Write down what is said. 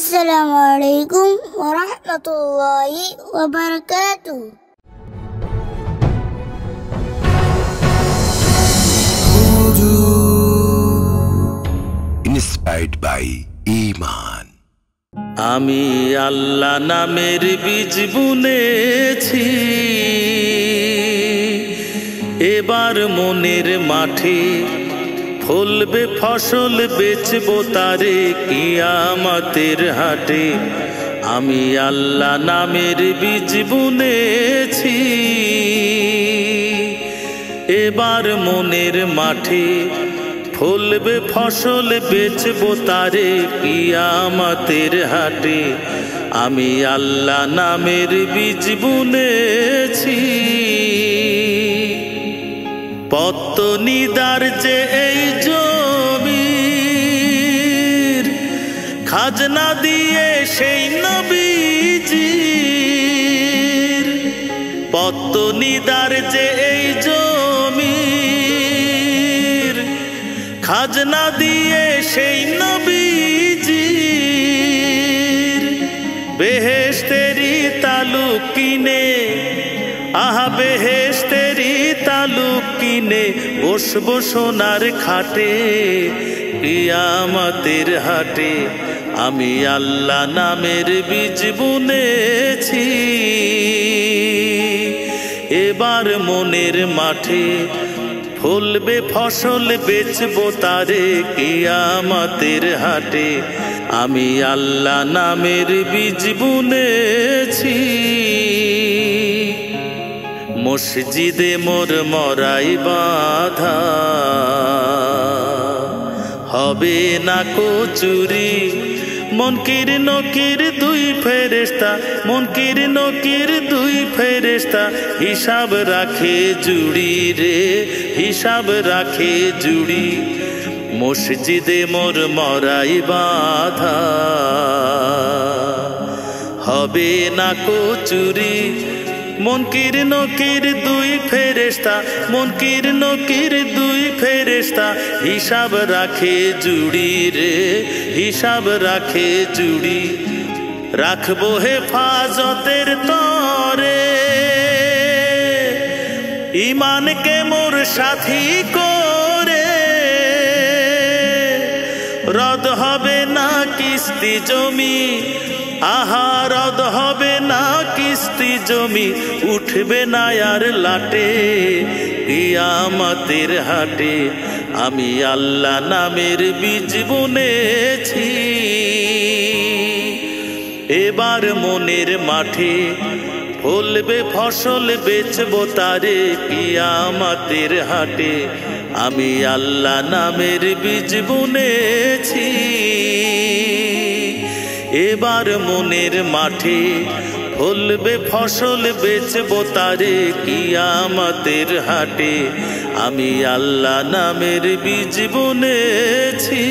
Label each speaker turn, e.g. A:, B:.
A: আসসালামু আলাইকুম ওয়া রাহমাতুল্লাহি ওয়া
B: বারাকাতুহু ইন্সপায়ার্ড বাই ইমান
C: আমি আল্লাহ নামের বীজ বুনেছি। এবার মনের মাঠে ফলবে ফসল, বেচবো তারে কিয়ামতের হাটে। আমি আল্লাহ নামের বীজ বুনেছি। এবার মনের মাঠে ফলবে ফসল, বেচবো তারে কিয়ামতের হাটে। আমি আল্লাহ নামের বীজ বুনেছি। পত্তনিদার যে এই খাজনা দিয়ে সেই নবীজির পত্তনিদার যে এই জমির, খাজনা দিয়ে সেই নবীজির বেহেশতেরি তালুক কিনে, আহা বেহেশতেরি তালুক কিনে, বসবো সোনার খাটে, কিয়ামতের হাটে আমি আল্লাহ নামের বীজ বুনেছি। এবার মনের মাঠে ফলবে, ফসল বেচবো তারে কিয়ামতের হাটে। আমি আল্লাহ নামের বীজ বুনেছি। মসজিদে মোর মরাই বাধা। হবে না কচুরি মনকির নকির দুই ফেরেস্তা মনকির নকির দুই ফেরেস্তা হিসাব রাখে জুড়ি রে, হিসাব রাখে জুড়ি। মসজিদে মোর মরাই বাধা। হবে না কচুরি মনকির নকির দুই ফেরেস্তা মনকির নকির দুই ফেরেস্তা হিসাব রাখে জুড়ি রে, হিসাব রাখে জুড়ি। রাখব হেফাজতের তরে। ইমানকে মোর সাথী করে। রদ হবে না কিস্তি জমি, আহা, রদ হবে না কিস্তি জমি, উঠবে না আর লাটে, কিয়ামতের হাটে। আমি আল্লাহ নামের বীজ বুনেছি। এবার মনের মাঠে ফলবে, ফসল বেচবো তারে কিয়ামতের হাটে। আমি আল্লাহ নামের বীজ বুনেছি। এবার মনের মাঠে ফলবে, ফসল বেচবো তারে কিয়ামতের হাটে। আমি আল্লাহ নামের বীজ বুনেছি।